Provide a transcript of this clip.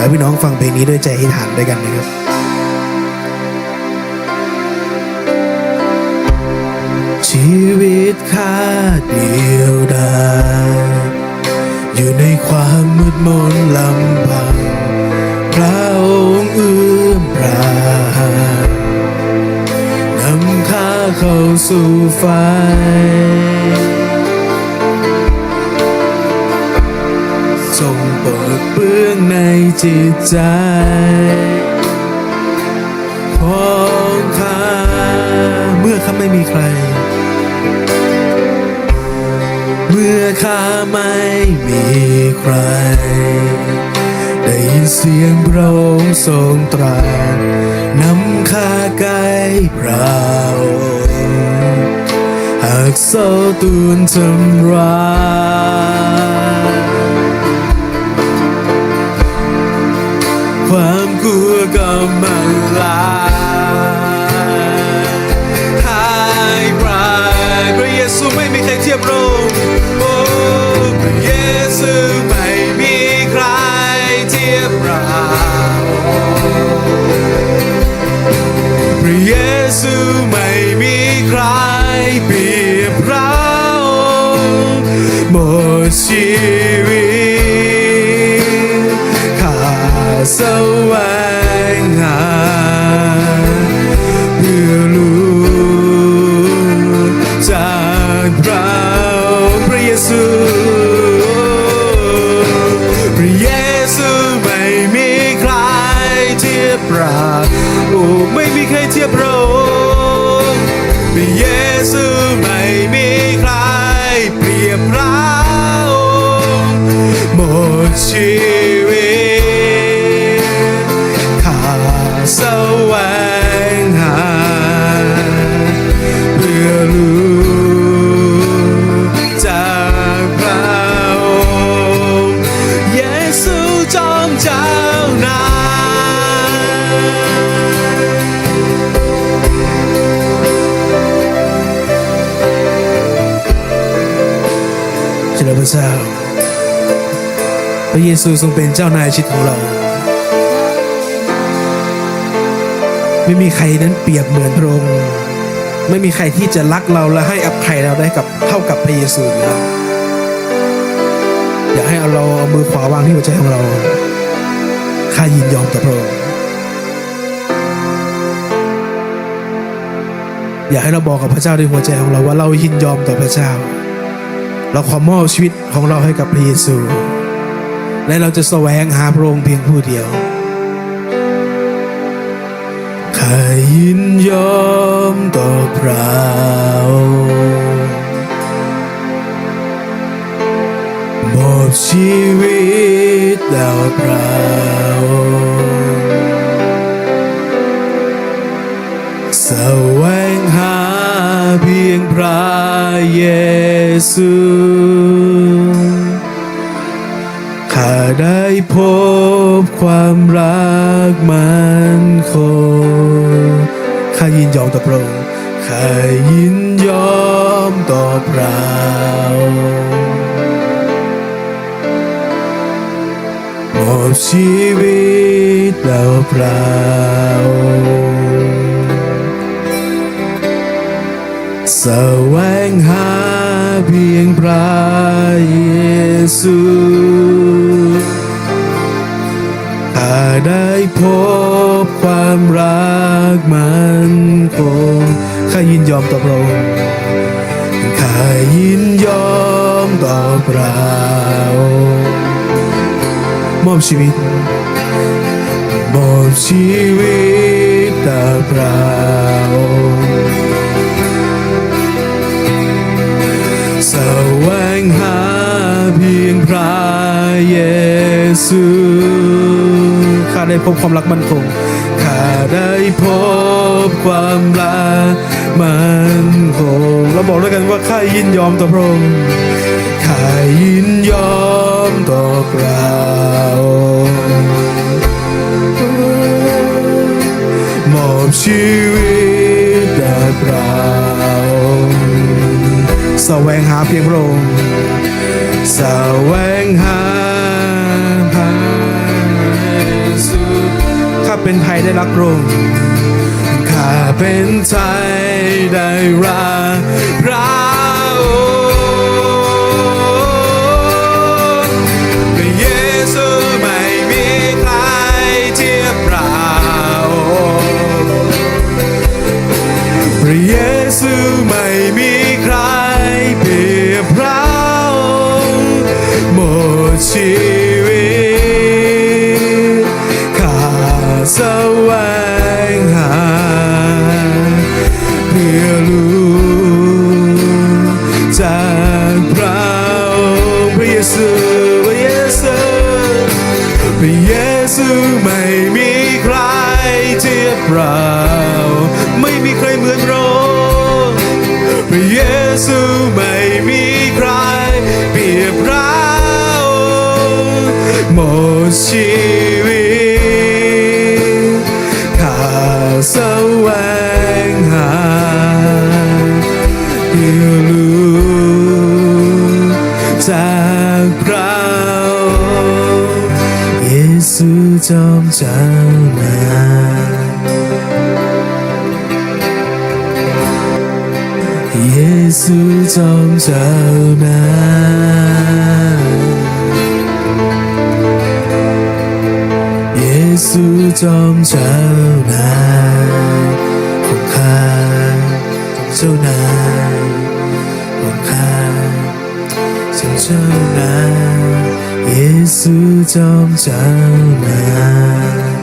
อยากให้พี่น้องฟังเพลงนี้ด้วยใจอธิษฐานด้วยกันนะครับชีวิตข้าเดียวดายอยู่ในความมืดมนลำพังพระองค์เอื้อมปราณนำข้าเข้าสู่ไฟ ทรงเปิดเปื้องในจิตใจของข้าเมื่อข้าไม่มีใคร เมื่อข้าไม่มีใคร ได้ยินเสียงพระองค์ทรงตรัสนำข้าใกล้พระองค์หากโซตูนทำร้าย ไม่มีใครเทียบเรา จริญพระเจ้า พระเยซูทรงเป็นเจ้านายชีวิตของเรา ไม่มีใครนั้นเปรียบเหมือนพระองค์ ไม่มีใครที่จะรักเราและให้อภัยเราได้กับเท่ากับพระเยซูแล้วอยากให้เอาเราเอามือขวาวางที่หัวใจของเราข้ายินยอมต่อพระองค์อยากให้เราบอกกับพระเจ้าด้วยหัวใจของเราว่าเรายินยอมต่อพระเจ้า เราขอมอบชีวิตของเราให้กับพระเยซู และเราจะแสวงหาพระองค์เพียงผู้เดียวข้ายินยอมต่อพระมอบชีวิตต่อพระแสวงหาเพียงพระเย ซูข้าได้พบความรักมันคงข้ายินยอมต่อพระองค์ข้ายินยอมต่อพระมอบชีวิตต่อพระ สวงหาเพียงพระเยซูข้าได้พบความรักมันคงข้ายินยอมต่อพระองค์ข้ายินยอมต่อพระองค์มอบชีวิต มอบชีวิตต่อพระ ซูข้าได้พบความรักมั่นคงข้าได้พบความรักมั่นคงเราบอกด้วยกันว่าข้ายินยอมต่อพระองค์ข้ายินยอมต่อพระองค์มอบชีวิตแด่พระองค์แสวงหาเพียงพระองค์แสวงหา เป็นไทยได้รักโรงข้าเป็นไทยได้รักพระองค์พระเยซูไม่มีใครเทียบเราพระเยซูไม่มี ไม่มีใครเทียบเราไม่มีใครเหมือนเราพระเยซูไม่มีใครเปรียบเราหมดชีวิตข้าแสวงหาเพื่อรู้จากพระองค์เยซูจอมเจ้านายเยซูจอมเจ้านายเยซูจอมเจ้านายของข้าเจ้านายของข้าจอมเจ้านาย เยซูจอมเจ้านาย